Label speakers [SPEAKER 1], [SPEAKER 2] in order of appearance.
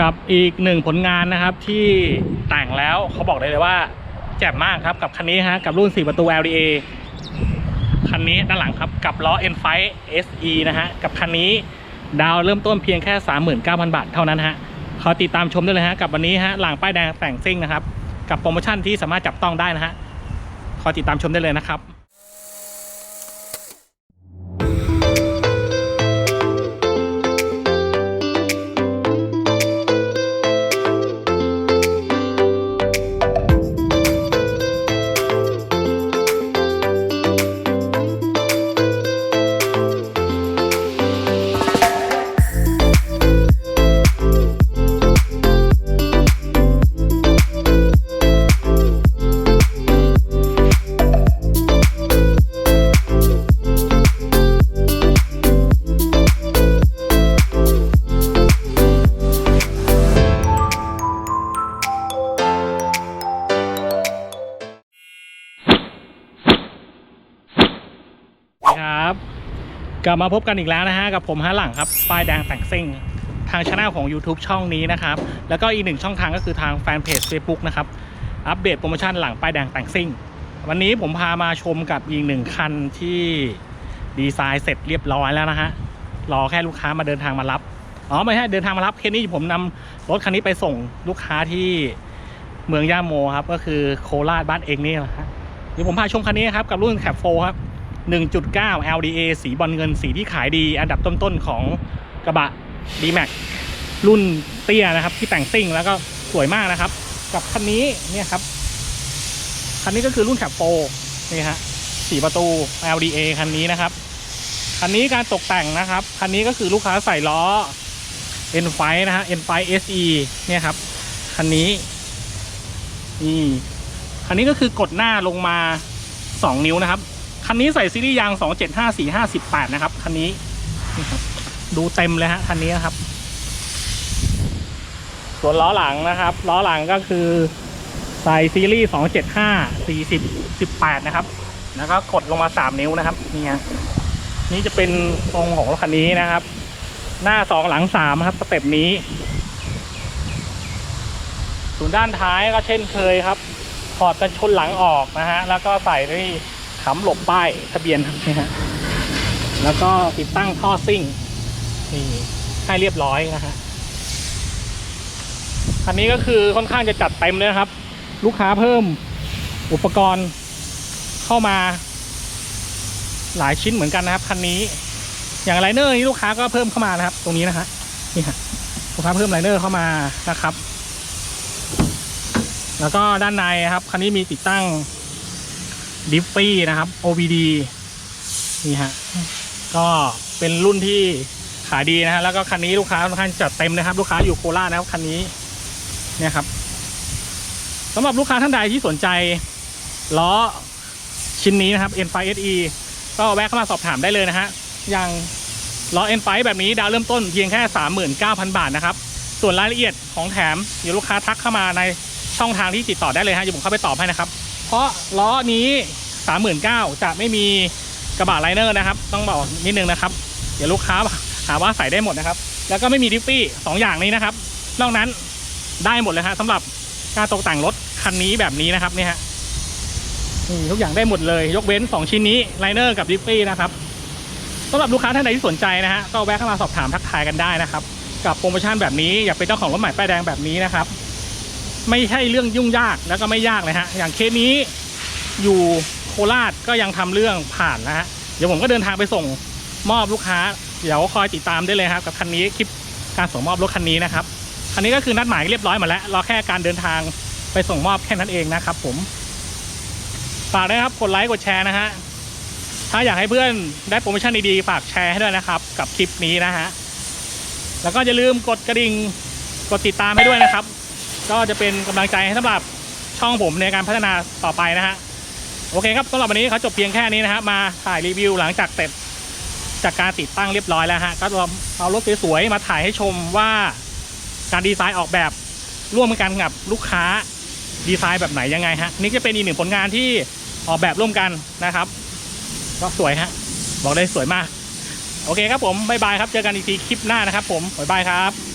[SPEAKER 1] กับอีกหนึ่งผลงานนะครับที่แต่งแล้วเขาบอกได้เลยว่าแจ่มมากครับกับคันนี้ฮะกับรุ่น 4 ประตู LDA คันนี้ด้านหลังครับกับล้อ N5 SE นะฮะกับคันนี้ดาวเริ่มต้นเพียงแค่ 39,000 บาทเท่านั้นฮะขอติดตามชมได้เลยฮะกับวันนี้ฮะหลังป้ายแดงแต่งซิ่งนะครับ กับโปรโมชั่นที่สามารถจับต้องได้นะฮะขอติดตามชมได้เลยนะครับ กลับมาพบกันอีกแล้วนะฮะกับผมฮะหลังครับป้ายแดงแต่งซิ่งทางช anel ของ YouTube ช่องนี้นะครับแล้วก็อีกหนึ่งช่องทางก็คือทางแฟนเพจ Facebook นะครับอัปเดตโปรโมชั่นหลังป้ายแดงแต่งซิ่ง วันนี้ผมพามาชมกับอีกหนึ่งคันที่ดีไซน์เสร็จเรียบร้อยแล้วนะฮะรอแค่ลูกค้ามาเดินทางมารับอ๋อไม่ใช่เดินทางมารับเคสนี้ผมนำรถคันนี้ไปส่งลูกค้าที่เมืองย่าโมครับก็คือโคราชบ้านเองนี่แหละฮะเดี๋ยวผมพาชมคันนี้ครับกับรุ่นแคปโฟครับ 1.9 LDA สีบอลเงินสีที่ขายดี อันดับต้นๆของกระบะ D-Max รุ่นเตี้ยนะครับที่แต่งซิ่งแล้วก็สวยมากนะครับ กับคันนี้เนี่ยครับ คันนี้ก็คือรุ่นแคปโฟนี่ฮะสีประตู LDA คันนี้นะครับ คันนี้การตกแต่งนะครับ คันนี้ก็คือลูกค้าใส่ล้อ N5 นะฮะ N5 SE เนี่ยครับ คันนี้นี่คันนี้ก็คือกดหน้าลงมา 2 นิ้วนะครับ คันนี้ใส่ซีรีส์ยาง 275458 นะครับ คันนี้นี่ครับดูเต็มเลยฮะคันนี้นะครับ ส่วนล้อหลังนะครับ ล้อหลังก็คือใส่ซีรีส์275 40 18 นะครับ แล้วก็กดลงมา 3 นิ้วนะครับนี่ฮะนี่จะเป็นทรงของรถคันนี้นะครับ หน้า 2 หลัง 3 ครับสเต็ปนี้ส่วนด้านท้ายก็เช่นเคยครับถอดกันชนหลังออกนะฮะแล้วก็ใส่ที่ ขำหลบป้ายทะเบียนนะฮะแล้วก็ติดตั้งท่อซิ่งนี่ให้เรียบร้อยนะฮะคันนี้ก็คือค่อนข้างจะจัดเต็มเลยนะครับ ลูกค้าเพิ่มอุปกรณ์เข้ามา หลายชิ้นเหมือนกันนะครับคันนี้ อย่างไลเนอร์นี้ลูกค้าก็เพิ่มเข้ามานะครับ ตรงนี้นะฮะนี่ฮะลูกค้าเพิ่มไลเนอร์เข้ามานะครับ แล้วก็ด้านในครับคันนี้มีติดตั้ง ดิฟฟี่นะครับ OBD นี่ฮะก็เป็นรุ่นที่ขายดีนะฮะแล้วก็คันนี้ลูกค้าค่อนข้างจัดเต็มนะครับ ลูกค้าอยู่โคราชนะครับคันนี้เนี่ยครับสำหรับลูกค้าท่านใดที่สนใจล้อชิ้นนี้นะครับ N5 SE ก็แวะเข้ามาสอบถามได้เลยนะฮะอย่างล้อ N5 แบบนี้ดาวเริ่มต้นเพียงแค่ 39,000 บาทนะครับ ส่วนรายละเอียดของแถมเดี๋ยวลูกค้าทักเข้ามาในช่องทางที่ติดต่อได้เลยฮะเดี๋ยวผมเข้าไปตอบให้นะครับ เพราะล้อนี้สามหมื่นเก้าจะไม่มีกระบะไลเนอร์นะครับ ต้องบอกนิดนึงนะครับ เดี๋ยวลูกค้าหาว่าใส่ได้หมดนะครับ แล้วก็ไม่มีดิฟฟี่สองอย่างนี้นะครับ นอกนั้นได้หมดเลยฮะสำหรับการตกแต่งรถคันนี้แบบนี้นะครับเนี่ยฮะนี่ทุกอย่างได้หมดเลย ยกเว้นสองชิ้นนี้ไลเนอร์กับดิฟฟี่นะครับสำหรับลูกค้าท่านใดที่สนใจนะฮะก็แวะเข้ามาสอบถามทักทายกันได้นะครับ กับโปรโมชั่นแบบนี้อยากเป็นเจ้าของรถใหม่ป้ายแดงแบบนี้นะครับ ไม่ใช่เรื่องยุ่งยากแล้วก็ไม่ยากเลยฮะอย่างเคสนี้อยู่โคราชก็ยังทำเรื่องผ่านนะฮะเดี๋ยวผมก็เดินทางไปส่งมอบลูกค้า เดี๋ยวคอยติดตามได้เลยครับกับคันนี้คลิปการส่งมอบรถคันนี้นะครับคันนี้ก็คือนัดหมายเรียบร้อยหมดแล้วรอแค่การเดินทางไปส่งมอบแค่นั้นเองนะครับ ผมฝากด้วยครับกดไลค์กดแชร์นะฮะถ้าอยากให้เพื่อนได้โปรโมชั่นดีๆฝากแชร์ให้ด้วยนะครับ กับคลิปนี้นะฮะแล้วก็อย่าลืมกดกระดิ่งกดติดตามให้ด้วยนะครับ ก็จะเป็นกำลังใจให้สำหรับช่องผมในการพัฒนาต่อไปนะฮะโอเคครับสำหรับวันนี้เขาจบเพียงแค่นี้นะฮะมาถ่ายรีวิวหลังจากเสร็จจากการติดตั้งเรียบร้อยแล้วฮะก็เอารถสวยๆมาถ่ายให้ชมว่าการดีไซน์ออกแบบร่วมกันกับลูกค้าดีไซน์แบบไหนยังไงฮะนี่จะเป็นอีกหนึ่งผลงานที่ออกแบบร่วมกันนะครับ ก็สวยฮะบอกได้สวยมาก โอเคครับผมบ๊ายบายครับ เจอกันอีกทีคลิปหน้านะครับผมบ๊ายบายครับ